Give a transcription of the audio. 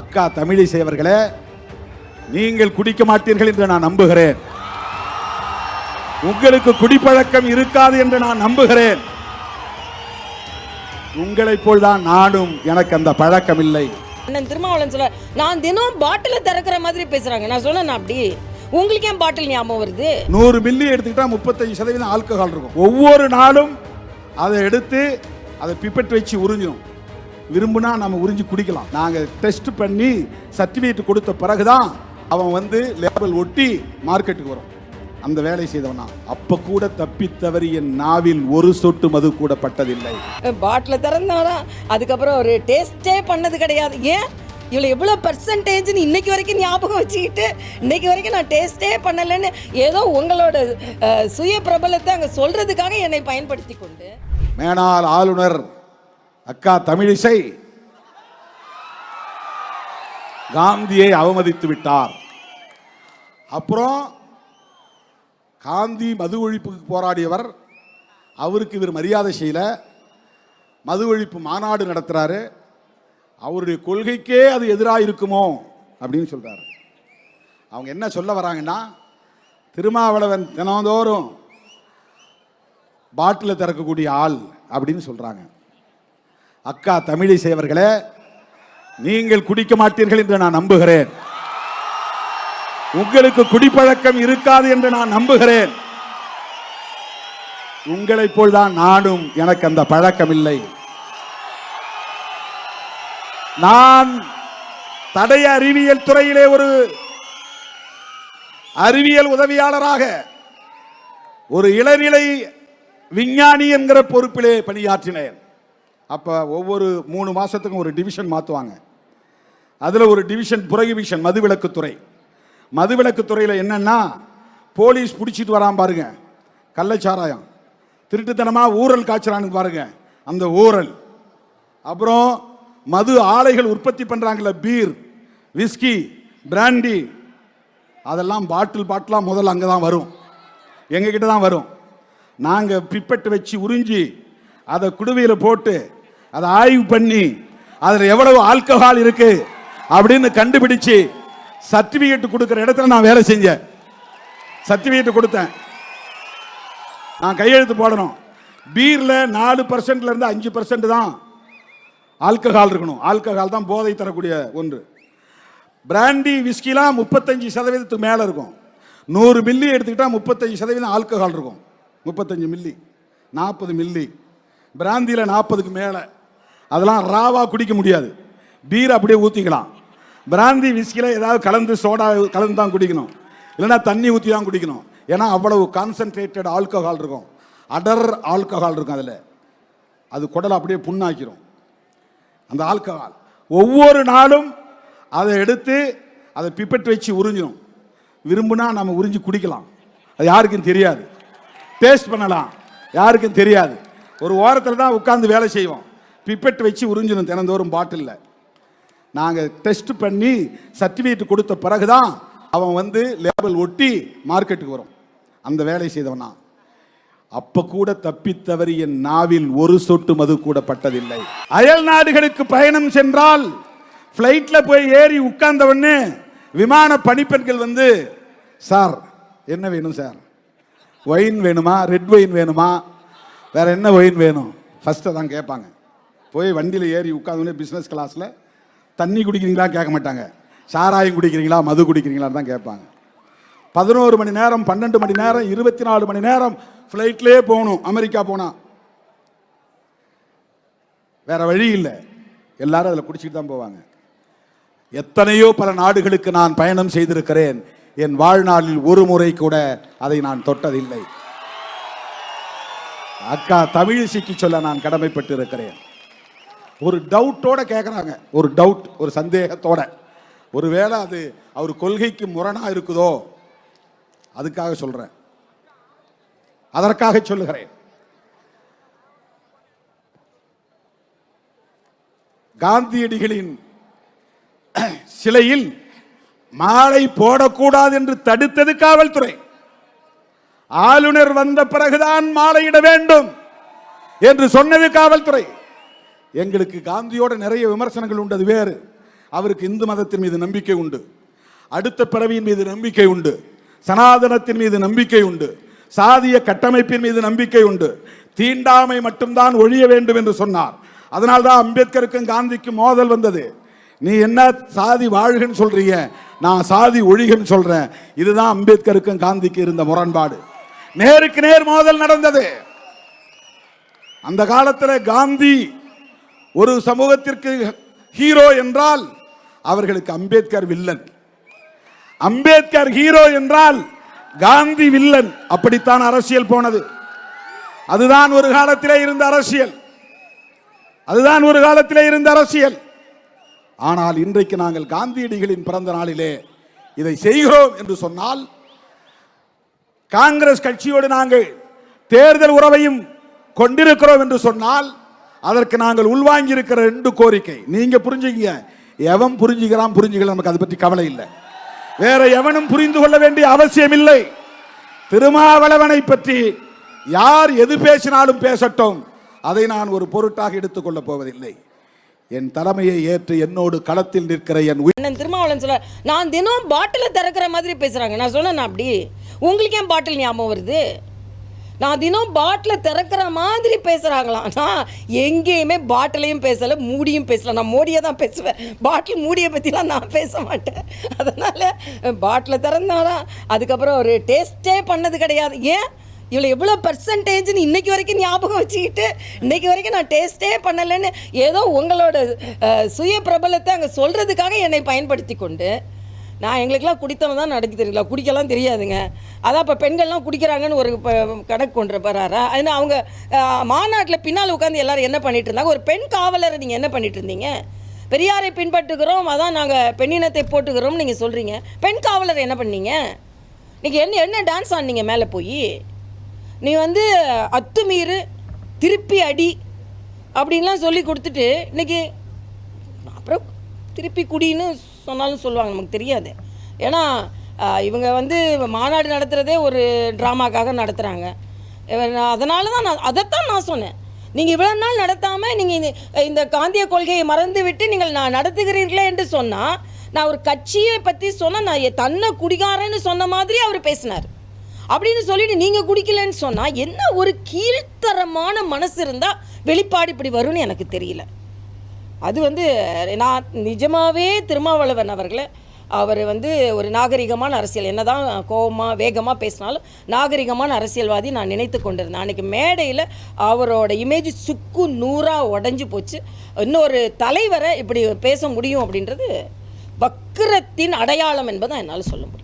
அக்கா தமிழிசை அவர்களே நீங்கள் குடிக்க மாட்டீர்கள் என்று நான் நம்புகிறேன். உங்களுக்கு குடிப்பழக்கம் இருக்காது என்று நான் நம்புகிறேன். உங்களைப் போல்தான் நானும் எனக்கு அந்த பழக்கம் இல்லை. அண்ணன் திருமாவளவன் சொல்ல நான் தினம் பாட்டில் திறக்கிற மாதிரி பேசுறாங்க. நான் சொன்னேன் அப்படி. உங்களுக்கு ஏன் பாட்டில் ஞாபகம் வருது? நூறு மில்லி எடுத்துக்கிட்டா முப்பத்தஞ்சு சதவீதம் ஆல்கஹால் இருக்கும். ஒவ்வொரு நாளும் அதை எடுத்து அதை பிப்பெட் வச்சு உறிஞ்சணும் விரும்புனா நம்ம உறிஞ்சி குடிக்கலாம். நாங்கள் டெஸ்ட் பண்ணி சர்டிஃபிகேட் கொடுத்த பிறகுதான் அவன் வந்து லேபிள் ஒட்டி மார்க்கெட்டுக்கு வரும். அந்த வேலை செய்தவனா. அப்ப கூட தப்பி தவறி என் நாவில் ஒரு சொட்டு மது கூட பட்டதில்லை. பாட்டில் திறந்தாரா அதுக்கப்புறம் ஒரு டேஸ்டே பண்ணது கிடையாது. ஏன்? இவ்வளோ எவ்வளோ பர்சன்டேஜ்னு இன்னைக்கு வரைக்கும் ஞாபகம் வச்சுக்கிட்டு இன்னைக்கு வரைக்கும் நான் டேஸ்டே பண்ணலைன்னு ஏதோ உங்களோட சுய பிரபலத்தை அங்கே சொல்றதுக்காக என்னை பயன்படுத்தி கொண்டு. மேனாள் ஆளுநர் அக்கா தமிழிசை காந்தியை அவமதித்து விட்டார். அப்புறம் காந்தி மது ஒழிப்புக்கு போராடியவர் அவருக்கு இவர் மரியாதை செய்யல. மது ஒழிப்பு மாநாடு நடத்துறாரு. அவருடைய கொள்கைக்கே அது எதிராக இருக்குமோ அப்படின்னு சொல்றாரு. அவங்க என்ன சொல்ல வராங்கன்னா திருமாவளவன் தினந்தோறும் பாட்டில் திறக்கக்கூடிய ஆள் அப்படின்னு சொல்றாங்க. அக்கா தமிழிசை அவர்களே நீங்கள் குடிக்க மாட்டீர்கள் என்று நான் நம்புகிறேன். உங்களுக்கு குடிப்பழக்கம் இருக்காது என்று நான் நம்புகிறேன். உங்களைப் போல்தான் நானும் எனக்கு அந்த பழக்கம் இல்லை. நான் தடய அறிவியல் துறையிலே ஒரு அறிவியல் உதவியாளராக ஒரு இளநிலை விஞ்ஞானி என்கிற பொறுப்பிலே பணியாற்றினேன். அப்போ ஒவ்வொரு மூணு மாதத்துக்கும் ஒரு டிவிஷன் மாற்றுவாங்க அதில் ஒரு டிவிஷன் புரகிவிஷன் மதுவிலக்குத்துறை மதுவிலக்குத்துறையில் என்னென்னா போலீஸ் பிடிச்சிட்டு வரான் பாருங்க. கள்ளச்சாராயம். திருட்டுத்தனமாக ஊரல் காய்ச்சறான்னு பாருங்க. அந்த ஊரல். அப்புறம் மது ஆலைகள் உற்பத்தி பண்ணுறாங்கள பீர் விஸ்கி பிராண்டி. அதெல்லாம் பாட்டில் பாட்டிலாக முதல்ல அங்கே தான் வரும். எங்ககிட்ட தான் வரும். நாங்கள் பிப்பெட்டு வச்சு உறிஞ்சி அதை குடுவையில் போட்டு அதை ஆய்வு பண்ணி அதில் எவ்வளவு ஆல்கஹால் இருக்கு அப்படின்னு கண்டுபிடிச்சு சர்டிஃபிகேட் கொடுக்குற இடத்துல நான் வேலை செஞ்சேன். சர்டிஃபிகேட் கொடுத்தேன். நான் கையெழுத்து போடணும். பீரில் நாலு பர்சன்ட்ல இருந்து அஞ்சு பர்சன்ட் தான் ஆல்கஹால் இருக்கணும். ஆல்கஹால் தான் போதை தரக்கூடிய ஒன்று. பிராண்டி விஸ்கிலாம் முப்பத்தஞ்சு சதவீதத்துக்கு மேலே இருக்கும். நூறு மில்லி எடுத்துக்கிட்டால் முப்பத்தஞ்சு சதவீதம் ஆல்கஹால் இருக்கும். முப்பத்தஞ்சு மில்லி. நாற்பது மில்லி. பிராந்தியில் நாற்பதுக்கு மேலே. அதெல்லாம் ராவா குடிக்க முடியாது. பீர் அப்படியே ஊற்றிக்கலாம் பிராந்தி விஸ்கியில் ஏதாவது கலந்து சோடா கலந்து தான் குடிக்கணும். இல்லைன்னா தண்ணி ஊற்றி தான் குடிக்கணும். ஏன்னா அவ்வளவு கான்சன்ட்ரேட்டட் ஆல்கஹால் இருக்கும். அடர் ஆல்கஹால் இருக்கும் அதில். அது குடலை அப்படியே புண்ணாக்கிரும். அந்த ஆல்கஹால் ஒவ்வொரு நாளும் அதை எடுத்து அதை பிப்பெட் வச்சு உறிஞ்சிடும் விரும்புனா நம்ம உறிஞ்சி குடிக்கலாம். அது யாருக்கும் தெரியாது. டேஸ்ட் பண்ணலாம். யாருக்கும் தெரியாது. ஒரு ஓரத்தில் தான் உட்காந்து வேலை செய்வோம். பிப்பெட் வச்சு உறிஞ்சிடும் தினந்தோறும் பாட்டிலில். நாங்கள் டெஸ்ட் பண்ணி சர்டிஃபிகேட் கொடுத்த பிறகு தான் அவன் வந்து லேபிள் ஒட்டி மார்க்கெட்டுக்கு வரும். அந்த வேலை செய்தவனா அப்ப கூட தப்பி தவறி நாவில் ஒரு சொட்டு மது கூட பட்டதில்லை. அயல் நாடுகளுக்கு பயணம் சென்றால் ஃப்ளைட்ல போய் ஏறி உட்கார்ந்தவொடனே விமான பணிப்பெண்கள் வந்து சார் என்ன வேணும் சார் ஒயின் வேணுமா? ரெட் ஒயின் வேணுமா? வேற என்ன ஒயின் வேணும்? ஃபர்ஸ்ட் தான் கேட்பாங்க. போய் வண்டியில் ஏறி உட்காந்தோடனே பிஸ்னஸ் கிளாஸில் தண்ணி குடிக்கிறீங்களா? கேட்க மாட்டாங்க. சாராயம் குடிக்கிறீங்களா? மது குடிக்கிறீங்களான்னு தான் கேட்பாங்க. பதினோரு மணி நேரம் பன்னெண்டு மணி நேரம் இருபத்தி நாலு மணி நேரம் ஃப்ளைட்லேயே போகணும் அமெரிக்கா போனால் வேற வழி இல்லை. எல்லாரும் அதில் குடிச்சிட்டு தான் போவாங்க. எத்தனையோ பல நாடுகளுக்கு நான் பயணம் செய்திருக்கிறேன். என் வாழ்நாளில் ஒரு முறை கூட அதை நான் தொட்டதில்லை. அக்கா தமிழிசைக்கு சொல்ல நான் கடமைப்பட்டு இருக்கிறேன் ஒரு டவுட்டோட கேட்குறாங்க ஒரு டவுட் ஒரு சந்தேகத்தோட. ஒருவேளை அது அவர் கொள்கைக்கு முரணா இருக்குதோ? அதுக்காக சொல்றேன். அதற்காக சொல்லுகிறேன். காந்தியடிகளின் சிலையில் மாலை போடக்கூடாது என்று தடுத்தது காவல்துறை. ஆளுநர் வந்த பிறகுதான் மாலையிட வேண்டும் என்று சொன்னது காவல்துறை. எங்களுக்கு காந்தியோட நிறைய விமர்சனங்கள் உண்டு அது வேறு. அவருக்கு இந்து மதத்தின் மீது நம்பிக்கை உண்டு. அடுத்த பிறவியின் மீது நம்பிக்கை உண்டு. சனாதனத்தின் மீது நம்பிக்கை உண்டு. சாதிய கட்டமைப்பின் மீது நம்பிக்கை உண்டு. தீண்டாமை மட்டும்தான் ஒழிய வேண்டும் என்று சொன்னார். அதனால்தான் அம்பேத்கருக்கும் காந்திக்கும் மோதல் வந்தது. நீ என்ன சாதி வாழ்கன்னு சொல்றீங்க? நான் சாதி ஒழிகன்னு சொல்றேன். இதுதான் அம்பேத்கருக்கும் காந்திக்கு இருந்த முரண்பாடு. நேருக்கு நேர் மோதல் நடந்தது. அந்த காலத்தில் காந்தி ஒரு சமூகத்திற்கு ஹீரோ என்றால் அவர்களுக்கு அம்பேத்கர் வில்லன். அம்பேத்கர் ஹீரோ என்றால் காந்தி வில்லன். அப்படித்தான் அரசியல் போனது. அதுதான் ஒரு காலத்திலே இருந்த அரசியல். அதுதான் ஒரு காலத்திலே இருந்த அரசியல். ஆனால் இன்றைக்கு நாங்கள் காந்தியடிகளின் பிறந்த நாளிலே இதை செய்கிறோம் என்று சொன்னால் காங்கிரஸ் கட்சியோடு நாங்கள் தேர்தல் உறவையும் கொண்டிருக்கிறோம் என்று சொன்னால் அதற்கு நாங்கள் உள்வாங்கி இருக்கிற ரெண்டு கோரிக்கை. நீங்க புரிஞ்சுக்கீங்க. எவன் புரிஞ்சுக்கிறான் புரிஞ்சுக்கலாம் நமக்கு அதை பற்றி கவலை இல்லை. வேற எவனும் புரிந்து கொள்ள வேண்டிய அவசியம் இல்லை. திருமாவளவனை பற்றி யார் எது பேசினாலும் பேசட்டும். அதை நான் ஒரு பொருட்டாக எடுத்துக்கொள்ளப் போவதில்லை. என் தலைமையை ஏற்று என்னோடு களத்தில் நிற்கிற என் அண்ணன் திருமாவளவன் சொல்ல நான் தினம் பாட்டில் திறக்கிற மாதிரி பேசுகிறாங்க நான் சொன்னேன் அப்படி. உங்களுக்கு ஏன் பாட்டில் ஞாபகம் வருது? நான் தினம் பாட்டில் திறக்கிற மாதிரி பேசுகிறாங்களாம் நான் எங்கேயுமே பாட்டிலையும் பேசலை மூடியும் பேசலை. நான் மோடியை தான் பேசுவேன். பாட்டில் மூடியை பற்றிலாம் நான் பேச மாட்டேன். அதனால் பாட்டில் திறந்தாதான் அதுக்கப்புறம் ஒரு டேஸ்ட்டே பண்ணது கிடையாது. ஏன்? இவ்வளோ எவ்வளோ பர்சன்டேஜ்னு இன்னைக்கு வரைக்கும் ஞாபகம் வச்சுக்கிட்டு இன்னைக்கு வரைக்கும் நான் டேஸ்ட்டே பண்ணலைன்னு ஏதோ உங்களோட சுய பிரபலத்தை அங்கே சொல்கிறதுக்காக என்னை பயன்படுத்தி கொண்டு நான் எங்களுக்கெல்லாம் குடித்தவன் தான் நடக்க தெரியல குடிக்கலாம் தெரியாதுங்க. அதான் இப்போ பெண்கள்லாம் குடிக்கிறாங்கன்னு ஒரு ப- கணக்கு கொண்டு போகிறாரா அதனால் அவங்க மாநாட்டில் பின்னால் உட்காந்து எல்லாரும் என்ன பண்ணிட்டு இருந்தாங்க? ஒரு பெண் காவலரை நீங்கள் என்ன பண்ணிட்டு இருந்தீங்க? பெரியாரை பின்பற்றுகிறோம் அதான் நாங்கள் பெண்ணினத்தை போட்டுக்கிறோம்னு நீங்கள் சொல்கிறீங்க பெண் காவலர் என்ன பண்ணீங்க? நீங்கள் என்ன என்ன டான்ஸ் ஆனீங்க மேலே போய்? நீ வந்து அத்துமீறு திருப்பி அடி அப்படின்லாம் சொல்லி கொடுத்துட்டு இன்னைக்கு அப்புறம் திருப்பி குடின்னு சொன்னாலும் சொல்லுவாங்க நமக்கு தெரியாது. ஏன்னா இவங்க வந்து மாநாடு நடத்துகிறதே ஒரு ட்ராமாக்காக நடத்துகிறாங்க அதனால தான் நான் அதைத்தான் நான் சொன்னேன். நீங்கள் இவ்வளோ நாள் நடத்தாமல் நீங்கள் இந்த இந்த காந்திய கொள்கையை மறந்து விட்டு நீங்கள் நான் நடத்துகிறீர்களே என்று சொன்னால் நான் ஒரு கட்சியை பற்றி சொன்னால் நான் தன்னை குடிகாரன்னு சொன்ன மாதிரி அவர் பேசினார். அப்படின்னு சொல்லிட்டு நீங்கள் குடிக்கலன்னு சொன்னால் என்ன ஒரு கீழ்த்தரமான மனசு இருந்தால் வெளிப்பாடு இப்படி வரும்னு எனக்கு தெரியல. அது வந்து நான் நிஜமாகவே திருமாவளவன் அவர்களை அவர் வந்து ஒரு நாகரிகமான அரசியல். என்னதான் கோபமாக வேகமாக பேசினாலும் நாகரிகமான அரசியல்வாதி நான் நினைத்து கொண்டிருந்தேன். அன்றைக்கி மேடையில் அவரோட இமேஜ் சுக்கு நூறாக உடஞ்சி போச்சு. இன்னொரு தலைவரை இப்படி பேச முடியும் அப்படின்றது வக்கரத்தின் அடையாளம் என்பதை என்னால் சொல்ல முடியும்.